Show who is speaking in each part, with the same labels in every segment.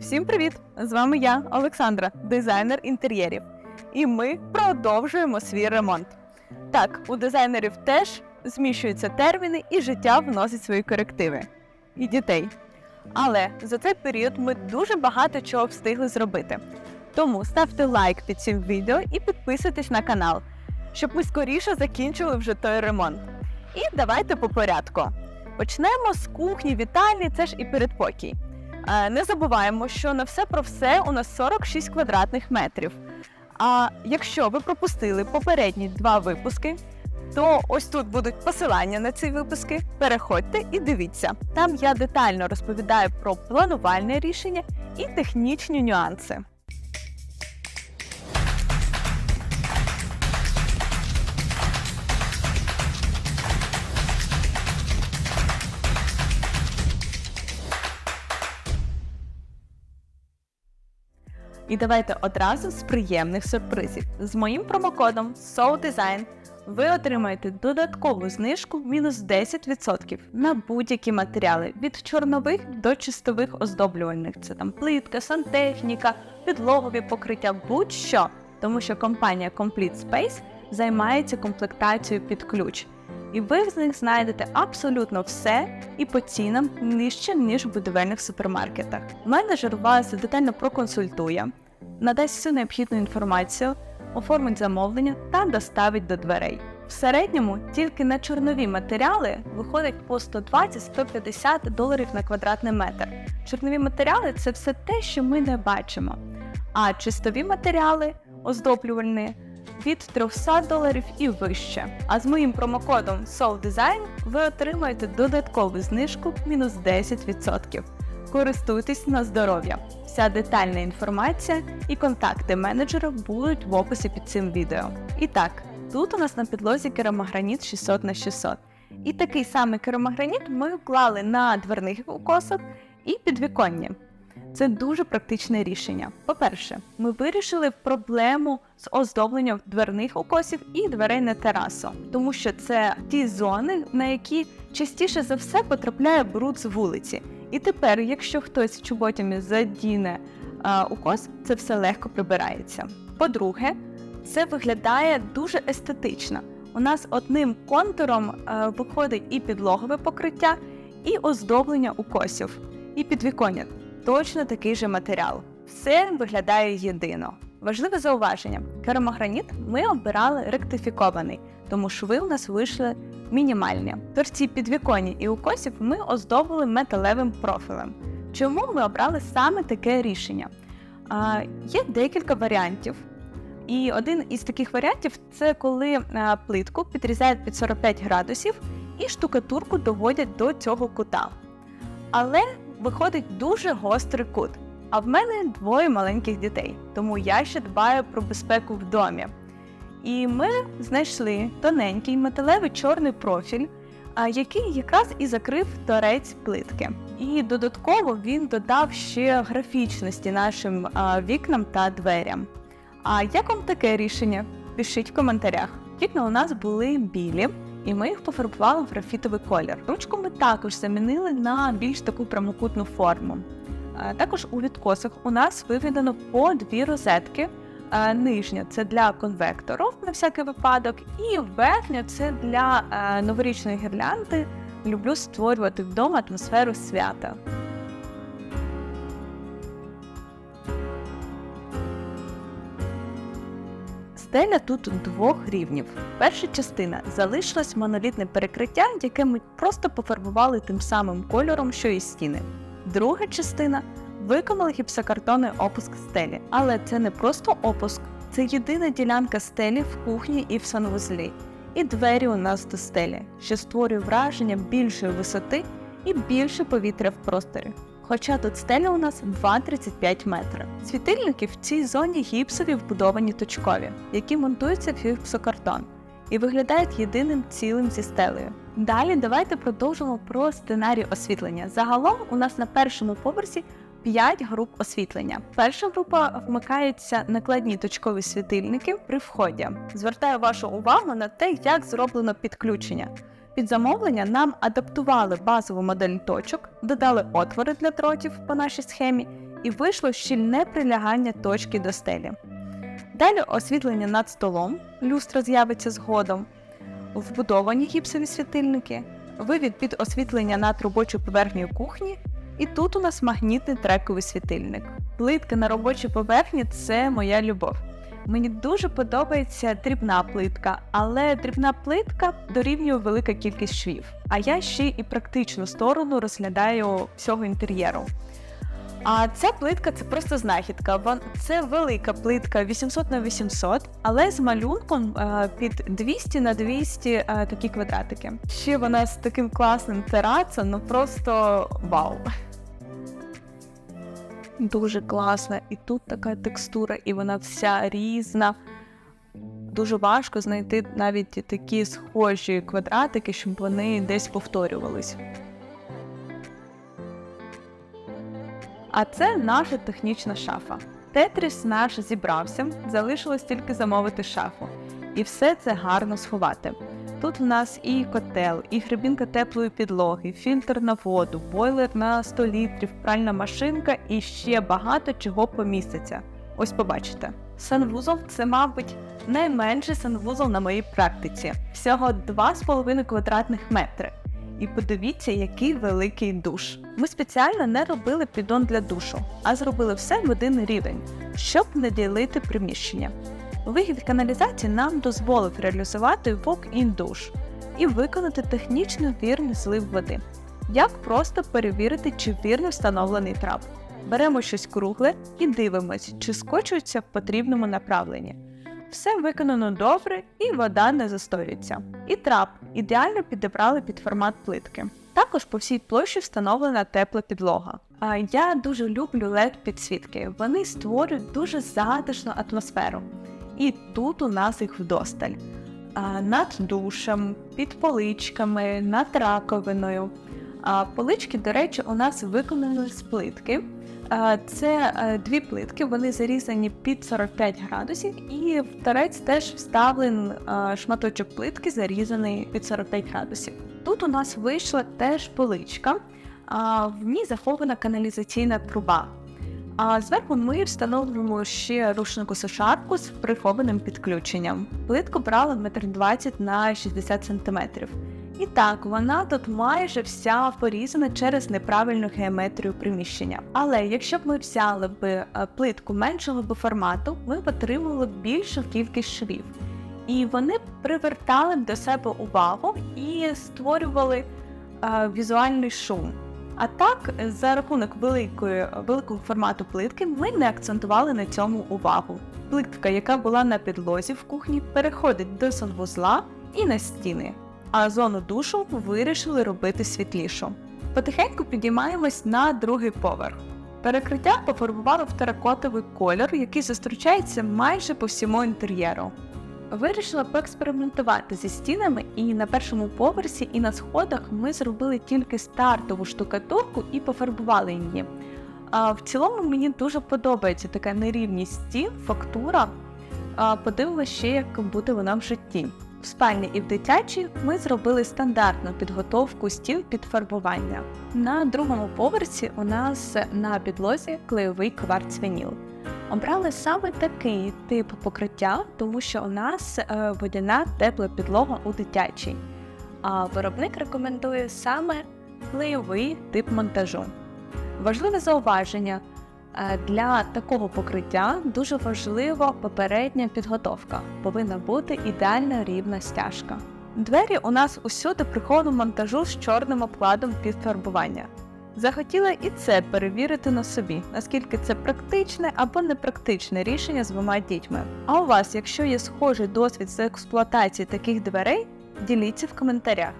Speaker 1: Всім привіт! З вами я, Олександра, дизайнер інтер'єрів. І ми продовжуємо свій ремонт. Так, у дизайнерів теж зміщуються терміни і життя вносить свої корективи. І дітей. Але за цей період ми дуже багато чого встигли зробити. Тому ставте лайк під цим відео і підписуйтесь на канал, щоб ми скоріше закінчили вже той ремонт. І давайте по порядку. Почнемо з кухні, вітальні, це ж і передпокій. Е, Не забуваємо, що на все про все у нас 46 квадратних метрів. А якщо ви пропустили попередні два випуски, то ось тут будуть посилання на ці випуски. Переходьте і дивіться. Там я детально розповідаю про планувальне рішення і технічні нюанси. І давайте одразу з приємних сюрпризів. З моїм промокодом SOULDESIGN ви отримаєте додаткову знижку мінус 10% на будь-які матеріали від чорнових до чистових оздоблювальних. Це там плитка, сантехніка, підлогові покриття, будь-що. Тому що компанія Complete Space займається комплектацією під ключ. І ви з них знайдете абсолютно все і по цінам нижче, ніж в будівельних супермаркетах. Менеджер вас детально проконсультує, надасть всю необхідну інформацію, оформить замовлення та доставить до дверей. В середньому тільки на чорнові матеріали виходить по 120-150 доларів на квадратний метр. Чорнові матеріали це все те, що ми не бачимо. А чистові матеріали, оздоблювальні, від 300 доларів і вище. А з моїм промокодом SOULDESIGN ви отримаєте додаткову знижку мінус 10%. Користуйтесь на здоров'я. Вся детальна інформація і контакти менеджера будуть в описі під цим відео. І так, тут у нас на підлозі керамограніт 600 на 600. І такий самий керамограніт ми вклали на дверних укосах і підвіконня. Це дуже практичне рішення. По-перше, ми вирішили проблему з оздобленням дверних укосів і дверей на терасу, тому що це ті зони, на які частіше за все потрапляє бруд з вулиці. І тепер, якщо хтось чоботями задіне а, укос, це все легко прибирається. По-друге, це виглядає дуже естетично. У нас одним контуром а, виходить і підлогове покриття, і оздоблення укосів, і підвіконня точно такий же матеріал. Все виглядає єдино. Важливе зауваження: керамограніт ми обирали ректифікований, тому шви у нас вийшли мінімальні. Торці підвіконні і укосів ми оздобили металевим профілем. Чому ми обрали саме таке рішення? А, є декілька варіантів. І один із таких варіантів це коли плитку підрізають під 45 градусів і штукатурку доводять до цього кута. Але виходить дуже гострий кут. А в мене двоє маленьких дітей, тому я ще дбаю про безпеку в домі. І ми знайшли тоненький металевий чорний профіль, який якраз і закрив торець плитки. І додатково він додав ще графічності нашим вікнам та дверям. А як вам таке рішення? Пишіть в коментарях. Вікна у нас були білі, і ми їх пофарбували в графітовий колір. Ручку ми також замінили на більш таку прямокутну форму. Е, Також у відкосах у нас виведено по дві розетки. Е, Нижня це для конвектору на всякий випадок, і верхня це для е, новорічної гірлянди. Люблю створювати вдома атмосферу свята. Стеля тут двох рівнів. Перша частина залишилось монолітне перекриття, яке ми просто пофарбували тим самим кольором, що і стіни. Друга частина виконали гіпсокартонний опуск стелі, але це не просто опуск, це єдина ділянка стелі в кухні і в санвузлі. І двері у нас до стелі, що створює враження більшої висоти і більше повітря в просторі. Хоча тут стеля у нас 2,35 метри. Світильники в цій зоні гіпсові вбудовані точкові, які монтуються в гіпсокартон і виглядають єдиним цілим зі стелею. Далі давайте продовжимо про сценарій освітлення. Загалом у нас на першому поверсі 5 груп освітлення. Перша група вмикаються накладні точкові світильники при вході. Звертаю вашу увагу на те, як зроблено підключення. Під замовлення нам адаптували базову модель точок, додали отвори для дротів по нашій схемі і вийшло щільне прилягання точки до стелі. Далі освітлення над столом, люстра з'явиться згодом, вбудовані гіпсові світильники, вивід під освітлення над робочою поверхнею кухні, і тут у нас магнітний трековий світильник. Плитка на робочій поверхні це моя любов. Мені дуже подобається дрібна плитка, але дрібна плитка дорівнює велика кількість швів. А я ще і практичну сторону розглядаю всього інтер'єру. А ця плитка це просто знахідка. Це велика плитка 800 на 800, але з малюнком е, під 200 на 200 е, такі квадратики. Ще вона з таким класним терацом, ну просто вау. Дуже класна. І тут така текстура, і вона вся різна. Дуже важко знайти навіть такі схожі квадратики, щоб вони десь повторювались. А це наша технічна шафа. Тетріс наш зібрався, залишилось тільки замовити шафу. І все це гарно сховати. Тут в нас і котел, і грибінка теплої підлоги, фільтр на воду, бойлер на 100 літрів, пральна машинка і ще багато чого поміститься. Ось побачите. Санвузол це, мабуть, найменший санвузол на моїй практиці. Всього 2,5 квадратних метри. І подивіться, який великий душ. Ми спеціально не робили піддон для душу, а зробили все в один рівень, щоб не ділити приміщення. Вихід каналізації нам дозволив реалізувати walk-in душ і виконати технічно вірний злив води. Як просто перевірити, чи вірно встановлений трап. Беремо щось кругле і дивимось, чи скочується в потрібному направленні. Все виконано добре і вода не застоюється. І трап ідеально підібрали під формат плитки. Також по всій площі встановлена тепла підлога. Я дуже люблю led підсвітки. Вони створюють дуже затишну атмосферу. І тут у нас їх вдосталь. А, над душем, під поличками, над раковиною. А, полички, до речі, у нас виконані з плитки. Це е, дві плитки, вони зарізані під 45 градусів, і в торець теж вставлений шматочок плитки, зарізаний під 45 градусів. Тут у нас вийшла теж поличка, а в ній захована каналізаційна труба. А зверху ми встановлюємо ще рушнику сушарку з прихованим підключенням. Плитку брала 1,20 м на 60 см. І так, вона тут майже вся порізана через неправильну геометрію приміщення. Але якщо б ми взяли б е, плитку меншого б формату, ми б отримали більшу кількість швів. І вони привертали б до себе увагу і створювали е, візуальний шум. А так, за рахунок великої, великого формату плитки, ми не акцентували на цьому увагу. Плитка, яка була на підлозі в кухні, переходить до санвузла і на стіни, а зону душу вирішили робити світлішу. Потихеньку підіймаємось на другий поверх. Перекриття пофарбували в теракотовий кольор, який зустрічається майже по всьому інтер'єру. Вирішила поекспериментувати зі стінами, і на першому поверсі, і на сходах ми зробили тільки стартову штукатурку і пофарбували її. А в цілому мені дуже подобається така нерівність стін, фактура. А подивимося ще, як буде вона в житті. В спальні і в дитячій ми зробили стандартну підготовку стін під фарбування. На другому поверсі у нас на підлозі клейовий кварц-вініл. Обрали саме такий тип покриття, тому що у нас е, водяна тепла підлога у дитячій. А виробник рекомендує саме клейовий тип монтажу. Важливе зауваження. е, Для такого покриття дуже важлива попередня підготовка. Повинна бути ідеально рівна стяжка. Двері у нас усюди приховану монтажу з чорним обкладом під фарбування. Захотіла і це перевірити на собі, наскільки це практичне або непрактичне рішення з двома дітьми. А у вас, якщо є схожий досвід з експлуатації таких дверей, діліться в коментарях.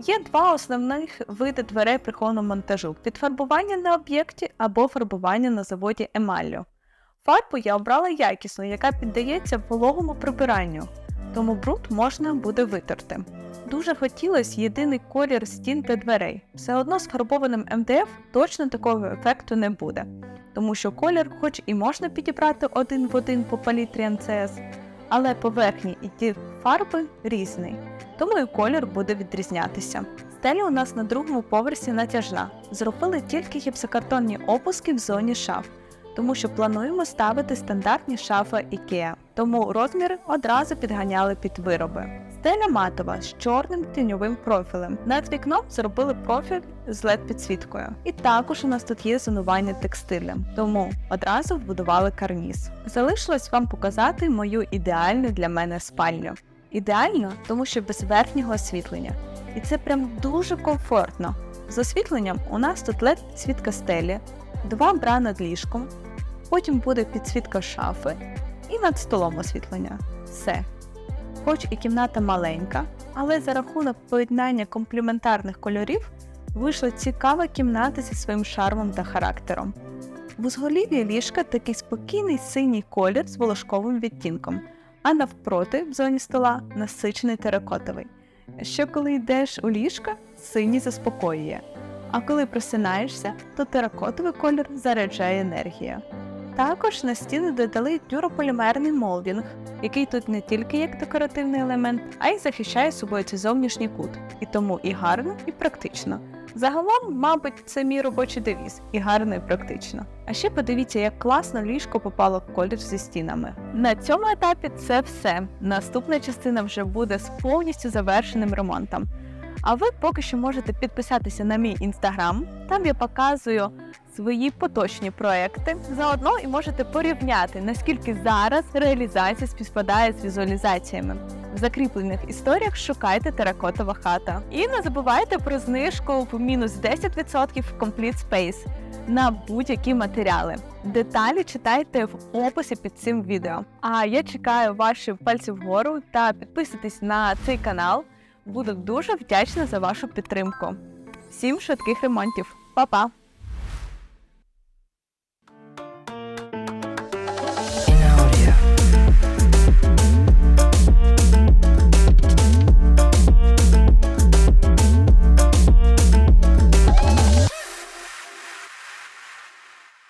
Speaker 1: Є два основних види дверей прихованого монтажу: підфарбування на об'єкті або фарбування на заводі емаллю. Фарбу я обрала якісну, яка піддається вологому прибиранню, тому бруд можна буде витерти. Дуже хотілося єдиний колір стін та дверей. Все одно з фарбованим МДФ точно такого ефекту не буде, тому що колір, хоч і можна підібрати один в один по палітрі НЦС, але поверхні і ті фарби різний, тому і колір буде відрізнятися. Стеля у нас на другому поверсі натяжна. Зробили тільки гіпсокартонні опуски в зоні шаф, тому що плануємо ставити стандартні шафи IKEA, тому розміри одразу підганяли під вироби. Стеля матова з чорним тіньовим профілем. Над вікном зробили профіль з led підсвіткою. І також у нас тут є зонування текстилем, тому одразу вбудували карніз. Залишилось вам показати мою ідеальну для мене спальню. Ідеально, тому що без верхнього освітлення. І це прям дуже комфортно. З освітленням у нас тут led підсвітка стелі, два бра над ліжком, потім буде підсвітка шафи і над столом освітлення. Все. Хоч і кімната маленька, але за рахунок поєднання комплементарних кольорів вийшла цікава кімната зі своїм шармом та характером. В узголів'ї ліжка такий спокійний синій колір з волошковим відтінком, а навпроти в зоні стола насичений теракотовий. Що коли йдеш у ліжка, синій заспокоює. А коли просинаєшся, то теракотовий колір заряджає енергію. Також на стіни додали дюрополімерний молдінг, який тут не тільки як декоративний елемент, а й захищає собою цей зовнішній кут. І тому і гарно, і практично. Загалом, мабуть, це мій робочий девіз і гарно і практично. А ще подивіться, як класно ліжко попало в колір зі стінами. На цьому етапі це все. Наступна частина вже буде з повністю завершеним ремонтом. А ви поки що можете підписатися на мій інстаграм. Там я показую свої поточні проекти. Заодно і можете порівняти, наскільки зараз реалізація співпадає з візуалізаціями. В закріплених історіях шукайте теракотова хата. І не забувайте про знижку в мінус 10% в Complete Space на будь-які матеріали. Деталі читайте в описі під цим відео. А я чекаю ваші пальці вгору та підписуйтесь на цей канал. Буду дуже вдячна за вашу підтримку. Всім швидких ремонтів. Па-па!